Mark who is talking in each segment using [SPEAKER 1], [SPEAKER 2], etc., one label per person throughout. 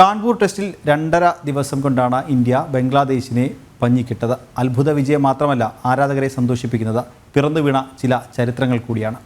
[SPEAKER 1] കാൺപൂർ ടെസ്റ്റിൽ രണ്ടര ദിവസം കൊണ്ടാണ് ഇന്ത്യ ബംഗ്ലാദേശിനെ പഞ്ഞിക്കിട്ടത്. അത്ഭുത വിജയം മാത്രമല്ല ആരാധകരെ സന്തോഷിപ്പിക്കുന്നത്. പിറന്നു വീണ ചില ചരിത്രങ്ങൾ കൂടിയാണ്.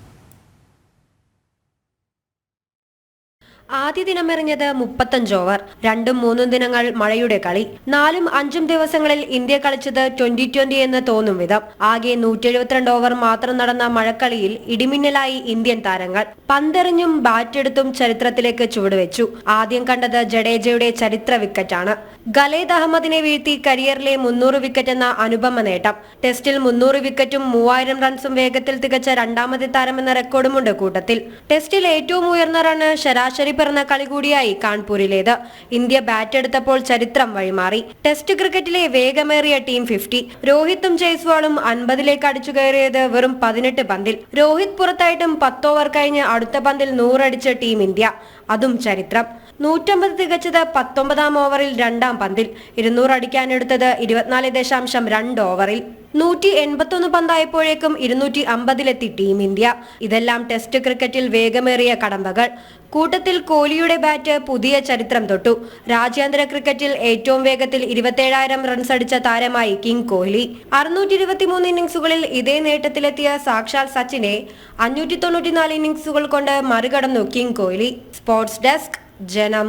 [SPEAKER 2] ആദ്യ ദിനമെറിഞ്ഞത് മുപ്പത്തഞ്ച് ഓവർ രണ്ടും മൂന്നും ദിനങ്ങൾ മഴയുടെ കളി. നാലും അഞ്ചും ദിവസങ്ങളിൽ ഇന്ത്യ കളിച്ചത് ട്വന്റി ട്വന്റി എന്ന് തോന്നും വിധം. ആകെ നൂറ്റെഴുപത്തിരണ്ട് ഓവർ മാത്രം നടന്ന മഴക്കളിയിൽ ഇടിമിന്നലായി ഇന്ത്യൻ താരങ്ങൾ. പന്തെറിഞ്ഞും ബാറ്റെടുത്തും ചരിത്രത്തിലേക്ക് ചുവടുവെച്ചു. ആദ്യം കണ്ടത് ജഡേജയുടെ ചരിത്ര വിക്കറ്റാണ്. ഗലേദ് അഹമ്മദിനെ വീഴ്ത്തി കരിയറിലെ മുന്നൂറ് വിക്കറ്റ് എന്ന അനുപമ നേട്ടം. ടെസ്റ്റിൽ മുന്നൂറ് വിക്കറ്റും മൂവായിരം റൺസും വേഗത്തിൽ തികച്ച രണ്ടാമത്തെ താരമെന്ന റെക്കോർഡുമുണ്ട് കൂട്ടത്തിൽ. ടെസ്റ്റിൽ ഏറ്റവും ഉയർന്ന റണ് ശരാശരി പിറന്ന കളി കൂടിയായി കാൺപൂരിലേത്. ഇന്ത്യ ബാറ്റ് എടുത്തപ്പോൾ ചരിത്രം വഴിമാറി. ടെസ്റ്റ് ക്രിക്കറ്റിലെ വേഗമേറിയ ടീം ഫിഫ്റ്റി രോഹിത്തും ജയ്സ്വാളും അൻപതിലേക്ക് അടിച്ചു കയറിയത് വെറും പതിനെട്ട് പന്തിൽ. രോഹിത് പുറത്തായിട്ടും പത്തോവർ കഴിഞ്ഞ് അടുത്ത പന്തിൽ നൂറടിച്ച ടീം ഇന്ത്യ. അതും ചരിത്രം. നൂറ്റമ്പത് തികച്ചത് പത്തൊമ്പതാം ഓവറിൽ രണ്ടാം പന്തിൽ. ഇരുന്നൂറ് അടിക്കാനെടുത്തത് ഇരുപത്തിനാല് ദശാംശം രണ്ട് ഓവറിൽ. നൂറ്റി എൺപത്തൊന്ന് പന്തായപ്പോഴേക്കും ഇരുന്നൂറ്റി അമ്പതിലെത്തി ടീം ഇന്ത്യ. ഇതെല്ലാം ടെസ്റ്റ് ക്രിക്കറ്റിൽ വേഗമേറിയ കടമ്പകൾ. കൂട്ടത്തിൽ കോഹ്ലിയുടെ ബാറ്റ് പുതിയ ചരിത്രം തൊട്ടു. രാജ്യാന്തര ക്രിക്കറ്റിൽ ഏറ്റവും വേഗത്തിൽ ഇരുപത്തേഴായിരം റൺസ് അടിച്ച താരമായി കിങ് കോഹ്ലി. അറുന്നൂറ്റി ഇരുപത്തിമൂന്ന് ഇന്നിംഗ്സുകളിൽ ഇതേ നേട്ടത്തിലെത്തിയ സാക്ഷാൽ സച്ചിനെ അഞ്ഞൂറ്റി തൊണ്ണൂറ്റിനാല് ഇന്നിംഗ്സുകൾ കൊണ്ട് മറികടന്നു കിങ് കോഹ്ലി. സ്പോർട്സ് ഡെസ്ക് ജനം